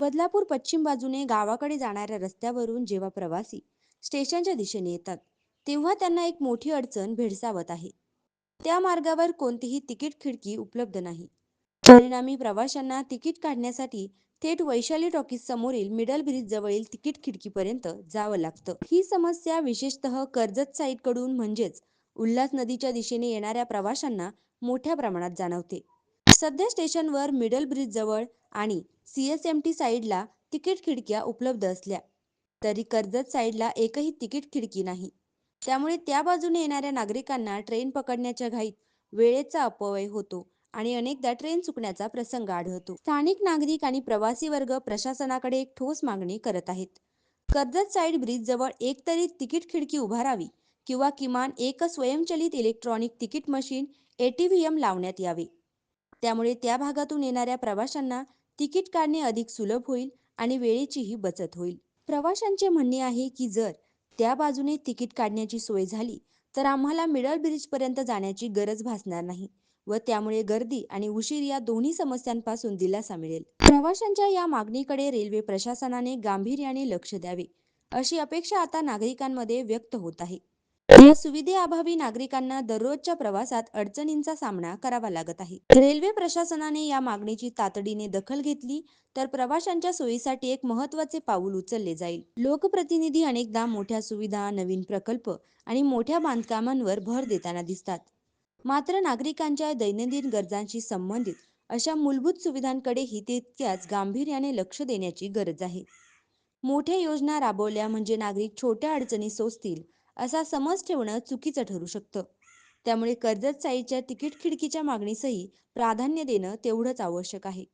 बदलापूर पश्चिम बाजूने गावाकडे जाणाऱ्या रस्त्यावरून जेव्हा प्रवासी स्टेशनच्या दिशेने येतात तेव्हा त्यांना एक मोठी अडचण भेडसावत आहे. त्या मार्गावर कोणतीही तिकीट खिडकी उपलब्ध नाही. परिणामी प्रवाशांना तिकीट काढण्यासाठी थेट वैशाली टॉकीज समोरील मिडल ब्रिज जवळील तिकीट खिडकीपर्यंत जावं लागतं. ही समस्या विशेषतः कर्जत साईडकडून म्हणजेच उल्हास नदीच्या दिशेने येणाऱ्या प्रवाशांना मोठ्या प्रमाणात जाणवते. सध्या स्टेशनवर मिडल ब्रिज जवळ आणि सीएसएमटी साईडला तिकीट खिडक्या उपलब्ध असल्या तरी कर्जत साईडला एकही तिकीट खिडकी नाही. त्यामुळे त्या बाजूने येणाऱ्या नागरिकांना ट्रेन पकडण्याच्या घाईत वेळेचा अपव्यय होतो. आणि अनेकदा ट्रेन चुकण्याचा प्रसंग आढळतो. स्थानिक नागरिक आणि प्रवासी वर्ग प्रशासनाकडे एक ठोस मागणी करत आहेत. कर्जत साईड ब्रिज जवळ एकतरी तिकीट खिडकी उभारावी किंवा किमान एक स्वयंचलित इलेक्ट्रॉनिक तिकीट मशीन एटीव्हीएम लावण्यात यावे. त्यामुळे त्या भागातून येणाऱ्या प्रवाशांना तिकीट काढणे अधिक सुलभ होईल आणि वेळेचीही बचत होईल. प्रवाशांचे म्हणणे आहे की जर त्या बाजूने तिकीट काढण्याची सोय झाली तर आम्हाला मिडल ब्रिजपर्यंत जाण्याची गरज भासणार नाही. व त्यामुळे गर्दी आणि उशीर या दोन्ही समस्यांपासून दिलासा मिळेल. प्रवाशांच्या या मागणीकडे रेल्वे प्रशासनाने गांभीर्याने लक्ष द्यावे अशी अपेक्षा आता नागरिकांमध्ये व्यक्त होत आहे. या सुविधेअभावी नागरिकांना दररोजच्या प्रवासात अडचणींचा सामना करावा लागत आहे. रेल्वे प्रशासनाने या मागणीची तातडीने दखल घेतली तर प्रवाशांच्या सोयीसाठी एक महत्त्वाचे पाऊल उचलले जाईल. लोकप्रतिनिधी अनेकदा मोठ्या सुविधा नवीन प्रकल्प आणि मोठ्या बांधकामांवर भर देताना दिसतात. मात्र नागरिकांच्या दैनंदिन गरजांशी संबंधित अशा मूलभूत सुविधांकडेही तितक्याच गांभीर्याने लक्ष देण्याची गरज आहे. मोठ्या योजना राबवल्या म्हणजे नागरिक छोट्या अडचणी सोसतील असा समज ठेवणं चुकीचं ठरू शकतं. त्यामुळे कर्जत साईच्या तिकीट खिडकीच्या मागणीसही प्राधान्य देणं तेवढंच आवश्यक आहे.